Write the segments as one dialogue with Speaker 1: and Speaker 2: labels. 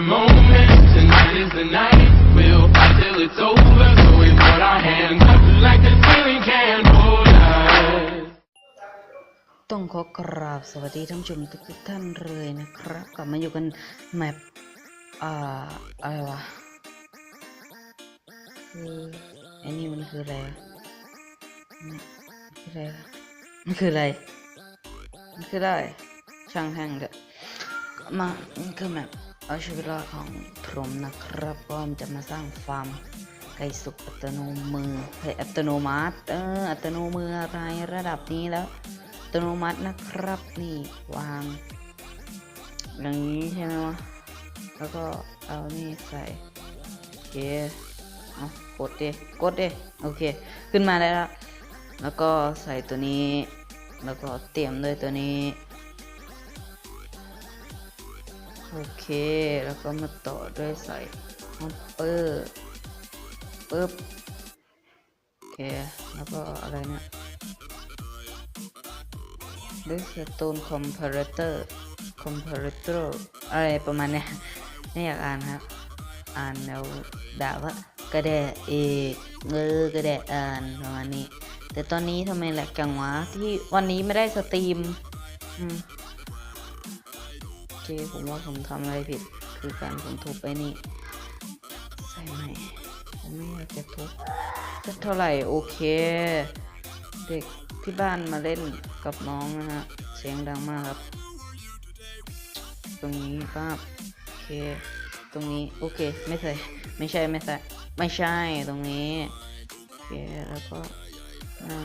Speaker 1: the moment. Tonight is the night. We'll fight till it's over. So we put our hands up like the ceiling can hold us.
Speaker 2: ต้องขอกราบสวัสดีท่านผู้ชมทุกๆท่านเลยนะครับ กลับมาอยู่กันแมปอ่าอะไรวะคือไอ้นี่มันคืออะไรนี่คืออะไรมันคืออะไรมันคืออะไรช่างแห่งเถอะมานี่คือแมป เอาชีวิตรอดของผมนะครับก็จะมาสร้างฟาร์มไก่สุกอัตโนมือเฮอัตโนมัติเอออัตโนมืออะไรระดับนี้แล้วอัตโนมัตินะครับนี่วางอย่างนี้ใช่ไหมวะแล้วก็เอานี่ใส่โอเคเอากดดิกดดิโอเค ขึ้นมาได้แล้วแล้วก็ใส่ตัวนี้ แล้วก็เตรียมด้วยตัวนี้ โอเค แล้วก็มาต่อด้วยใส่ฮอปเปอร์ปึ๊บโอเค แล้วก็อะไรเนี่ยด้วยสโตนคอมเพลเตอร์คอมเพลเตอร์อะไรประมาณเนี้ยไม่อยากอ่านครับ อ่านแล้วด่าว่ากระแดะเอกเงอกระแดะอ่านประมาณนี้ แต่ตอนนี้ทำไมแหลกจังวะที่วันนี้ไม่ได้สตรีม อืม โอเคผมว่าผมทำอะไรผิด คือการผมทุบไปนี่ ใส่ใหมผมไม่อยากจะทุบสักเท่าไหร่โอเค เด็กที่บ้านมาเล่นกับน้องนะฮะ เสียงดังมากครับ ตรงนี้ป้าบโอเค ตรงนี้โอเค ไม่ใส่ไม่ใช่ไม่ใส่ไม่ใช่ตรงนี้โอเคแล้วก็นั่ง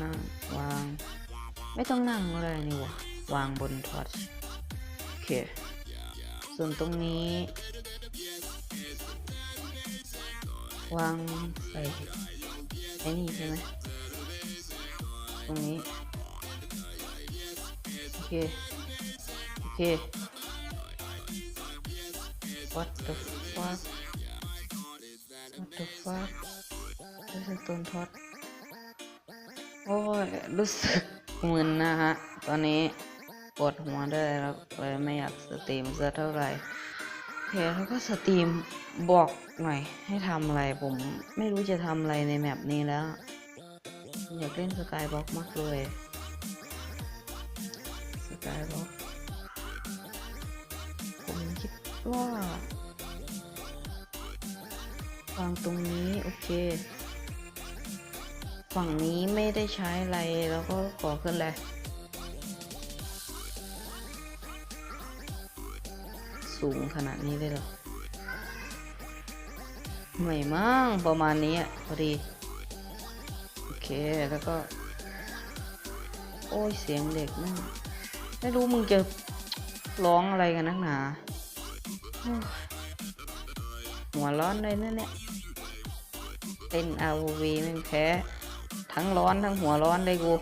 Speaker 2: นั่งวาง ไม่ต้องนั่งก็ได้นี่วะวางบนทอร์ช เค ส่วนตรงนี้ วางใส่ไอ้นี่ใช่ไหมตรงนี้ โอเค โอเค what the fuck what the fuck รู้สึกต้นทอดโอ้ยรู้สึกมึนนะฮะ ตอนนี้ ปวดหัวได้วยแล้วเลยไม่อยากสตรีมสักเท่าไหร่โอเคแล้วก็สตรีมบอกหน่อยให้ทำอะไรผมไม่รู้จะทำอะไรในแมปนี้แล้ว อยากเล่นสกายบ็อกมากเลยสกายบ็อกผมคิดว่าวางตรงนี้โอเค ฝั่งนี้ไม่ได้ใช้อะไรแล้วก็ก่อขึ้นเลย สูงขนาดนี้เลยหรอไม่มั่งประมาณนี้อะพอดี โอเค แล้วก็ โอ้ยเสียงเด็กนั่งไม่รู้มึงจะร้องอะไรกันนักหนา หัวร้อนเลยนะเนี่ยเต้น ROV ไม่งแพ้ ทั้งร้อนทั้งหัวร้อนเลยกู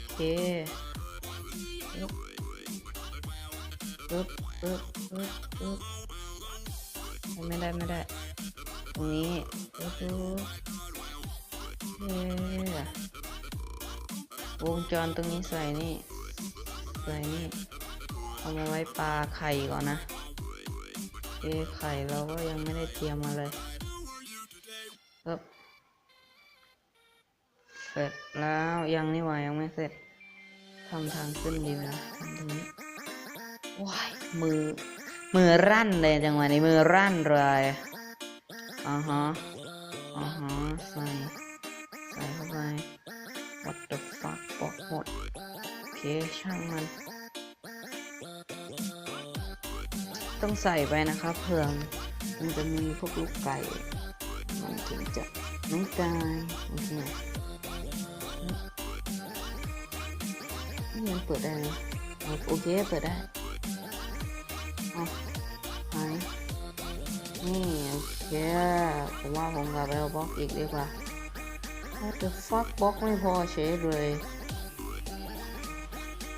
Speaker 2: โอเค ปึ๊บปึ๊บปึ๊บปึ๊บไม่ได้ไม่ได้ ตรงนี้ปึ๊บปึ๊บเย้วงจรตรงนี้ใส่นี่ ใส่นี่ เอามาไว้ปลาไข่ก่อนนะเอ้ไข่เราก็ยังไม่ได้เตรียมมาเลยปึ๊บเสร็จแล้วยังนี่หว่ายังไม่เสร็จทำทางขึ้นดีนะทำตรงนี้ ว้ายมือ มือรั่นเลยจังหวะนี้มือรั่นเลยอ่าฮะอ่าฮะใส่ใส่เข้าไป what the fuck บอกหมดโอเคช่างมัน ต้องใส่ไปนะครับเผื่อมันจะมีพวกลูกไก่ มันถึงจะไม่ตายโอเคนี่ยังเปิดได้ โอเค เปิดได้ เคผมว่าผมกลับไปเอาบล็อกอีกดีกว่า What the fuck บล็อกไม่พอเฉยเลย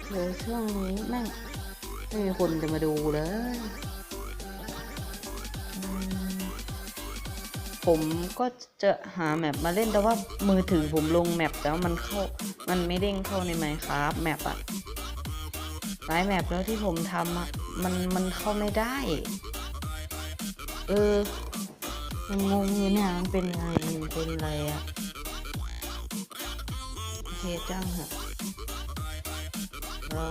Speaker 2: เดี๋ยวช่วงนี้แม่งไม่มีคนจะมาดูเลย ผมก็จะหาแมปมาเล่นแต่ว่ามือถือผมลงแมปแต่ว่ามันเข้า มันไม่เด้งเข้าในไมค์ครับแมปอะหลายแมปแล้วที่ผมทำอะมันมันเข้าไม่ได้ เออ มันงงอยู่เนี่ยมันเป็นไงมันเป็นอะไรอะเคจ้างเหะเรา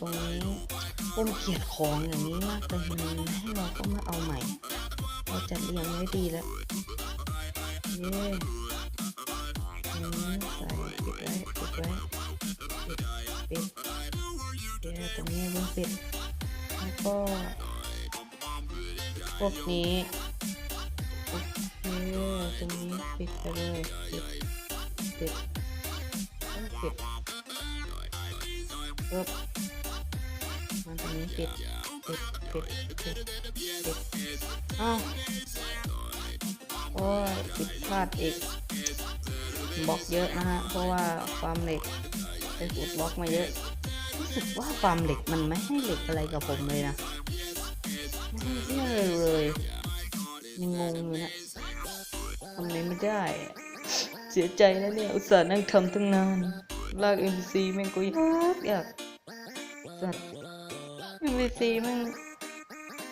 Speaker 2: ตรงนี้ผมเกียดของอย่างนี้มากเลยมันให้เราก็มาเอาใหม่ เราจัดเรียงไว้ดีแล้วเย้อืมใส่ปิดไว้ปิดไว้ปิดปิดเดี๋ยวตรงนี้ลุงปิดแล้วก็พวกนี้ เคตรงนี้ปิดไปเลยปิดปิดต้องปิดปึ๊บมาตรงนี้ปิดปิดปิดปิดปิดอ้าวโอ้ยปิดพลาดอีกบล็อกเยอะนะฮะ เพราะว่าความเหล็กไปขุดบล็อกมาเยอะรู้สึกว่าความเหล็กมันไม่ให้เหล็กอะไรกับผมเลยนะไม่ให้เรื่องเลยยังงงอยู่นะ ทำไมไม่ได้ เสียใจแล้วเนี่ย อุตส่าห์นั่งทำตั้งนาน ลาก NPC แม่งก็ยากยากสัตว์ NPC แม่ง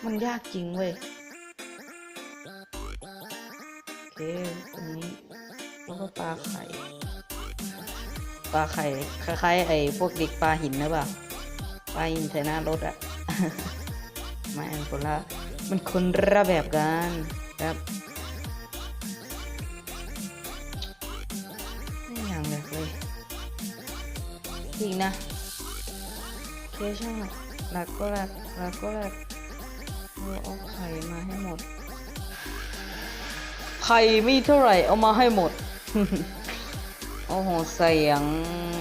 Speaker 2: มันยากจริงเว้ยโอเคตรงนี้แล้วก็ปลาไข่ปลาไข่คล้ายๆไอ้พวกเด็กปลาหินนะเปล่าปลาหินใส่หน้ารถอะไมันคนละมันคนละแบบกันครับ จริงนะเคช่างหลักก็หลักหลักก็หลักเราเอาไข่มาให้หมด ไข่มีเท่าไหร่เอามาให้หมด โอ้โห เสียง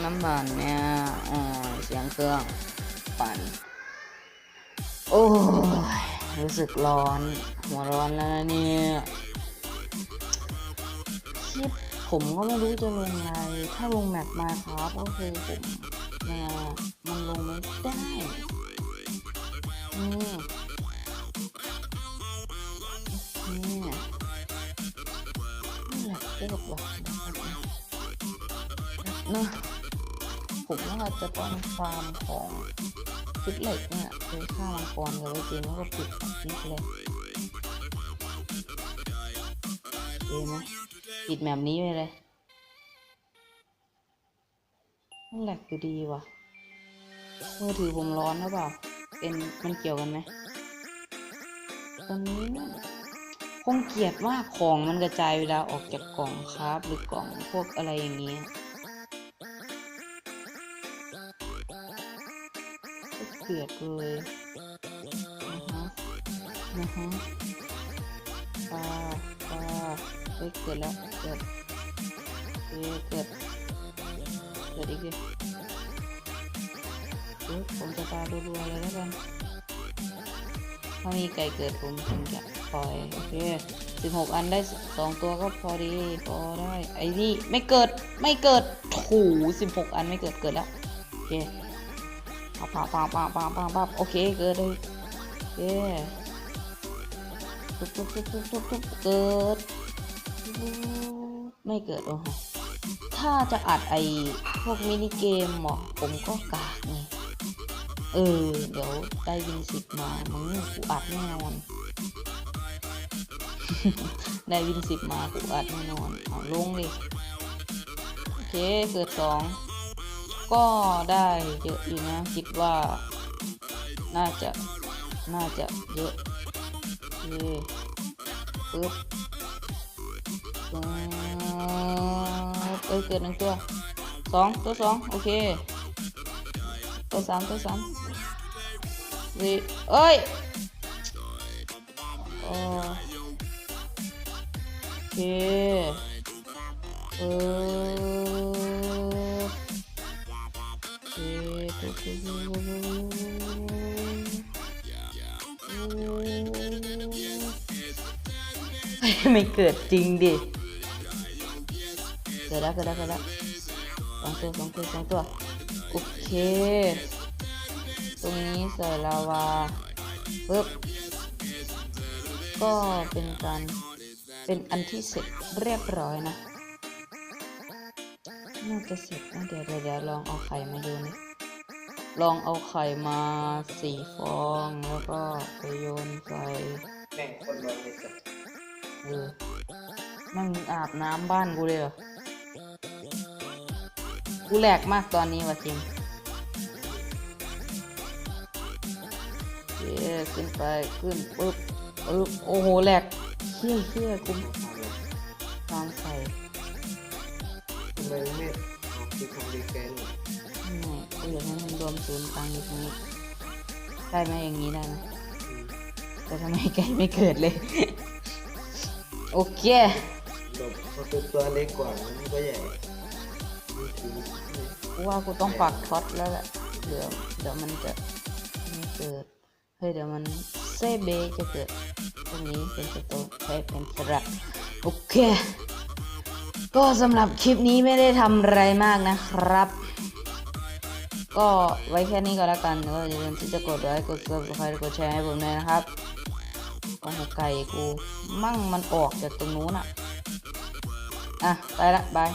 Speaker 2: น้ำมันเนี่ยอ๋อเสียงเครื่องปั่น โอ้ย รู้สึกร้อน หัวร้อนแล้วนะเนี่ยคลิป ผมก็ไม่รู้จะลงอะไร ถ้าลงแมปมาครับก็คือผมนะมันลงไม่ได้นี่นี่นี่แหละพวกบอกนะผมว่าจะต้องฟาร์มของชุดเหล็กเนี่ยคือฆ่ามังกรกับไว้เจนแล้วก็ปิดของคลิปเลยเห็นไหม ปิดแบบนี้ไปเลยนั่นแหละคือดีว่ะมือถือผมร้อนหรือเปล่า เป็นมันเกี่ยวกันไหมตอนนี้เนี่ยคงเกลียดมากของมันกระจายเวลาออกจากกล่องครับหรือกล่องพวกอะไรอย่างเงี้ยเกลียดเลยนะฮะนะฮะปลาปลา เฮ้ยเกิดแล้วเกิดเฮ้ยเกิดเกิดอีกทีเฮ้ยผมจะปลารัวๆเลยแล้วกันถ้ามีไก่เกิดผมผมจะปล่อยโอเคสิบหกอันได้สองตัวก็พอดีพอได้ไอ้นี่ไม่เกิดไม่เกิดถูสิบหกอันไม่เกิดเกิดแล้วโอเคปับปับปับปับปับปับปับโอเคเกิดเลยโอเคตุ๊บตุ๊บตุ๊บตุ๊บตุ๊บตุ๊บเกิด ไม่เกิดโอ้โหถ้าจะอัดไอพวกมินิเกมเหรอผมก็กากไงเออ เดี๋ยวได้วินสิบมามึงกูอัดแน่นอน ได้วินสิบมากูอัดแน่นอนเอาลงดิโอเคเกิดสองก็ได้เยอะอยู่นะคิดว่า น่าจะ น่าจะเยอะโอเคปึ๊บ เอ้ยเกิดหนึ่งตัวสองตัวสองโอเค ตัวสามตัวสามสี่เอ้ยโอเคเออเอ๊ะตุ๊กตุ๊กตุ๊กตุ๊กไม่เกิดจริงดิเกิดแล้วเกิดแล้วเกิดแล้วสองตัวสองตัวสองตัวโอเค ตรงนี้ใส่ลาวาปึ๊บก็เป็นการเป็นอันที่เสร็จเรียบร้อยนะน่าจะเสร็จนะเดี๋ยวเดี๋ยวเดี๋ยวลองเอาไข่มาดูนะลองเอาไข่มาสี่ฟองแล้วก็ไปโยนใส่
Speaker 3: แม่งคนรวยเลยสัส
Speaker 2: เออแม่งอาบน้ำบ้านกูเลยเหรอ กูแหลกมากตอนนี้ว่ะจิมเย้ขึ้นไปขึ้นปึ๊บปึ๊บโอ้โหแหลกเชี่ยเชี่ยกู
Speaker 3: มาเลย
Speaker 2: ตามใส่
Speaker 3: ทำไมไม่เอาคือทำดีแกนเนี่ย
Speaker 2: ไม่กูอยากให้มันรวมศูนย์กลางอยู่ตรงนี้ได้ไหมอย่างนี้ได้ไหม
Speaker 3: อืม
Speaker 2: แต่ทำไมไก่ไม่เกิดเลย โอเค
Speaker 3: แบบพอเป็นตัวเล็กกว่ามันก็ใหญ่นี่คือ
Speaker 2: กูว่ากูต้องปักท็อตแล้วแหละ เดี๋ยวเดี๋ยวมันจะไม่เกิด เฮ้ยเดี๋ยวมันเซเบจะเกิดตรงนี้เป็นสตนใช้เป็นสระโอเค ก็สำหรับคลิปนี้ไม่ได้ทำอะไรมากนะครับ ก็ไว้แค่นี้ก็แล้วกันก็อย่าลืมที่จะกดไลค์กด subscribe กดแชร์ให้ผมด้วยนะครับโอ้โหไก่กู มั่งมันออกจากตรงนู้นอะ อะ ไปละบาย